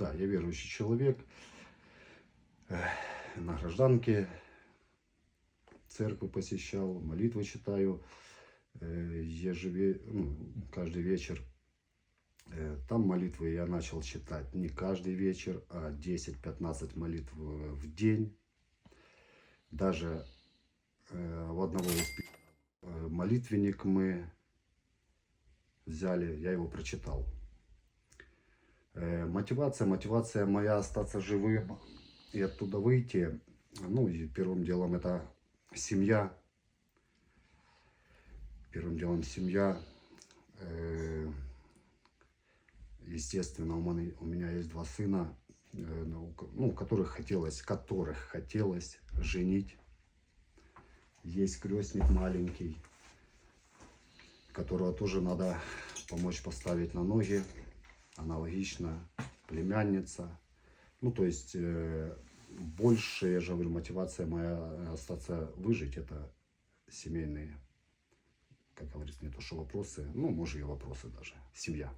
Да, я верующий человек. На гражданке церковь посещал, молитвы читаю э, ежеве- ну, каждый вечер. Э, Там молитвы я начал читать не каждый вечер, а 10-15 молитв э, в день. Даже в одного из молитвенник мы взяли, я его прочитал. Э, Мотивация, мотивация моя остаться живым и оттуда выйти. Ну и первым делом это семья. Первым делом семья. Э, Естественно, у меня, есть два сына, э, ну, которых хотелось, которых хотелось женить. Есть крестник маленький, которого тоже надо помочь поставить на ноги. Аналогично племянница. Ну, то есть э, больше, я же говорю, мотивация моя остаться выжить, это семейные, как говорится, не то что вопросы, ну, может и вопросы даже, семья.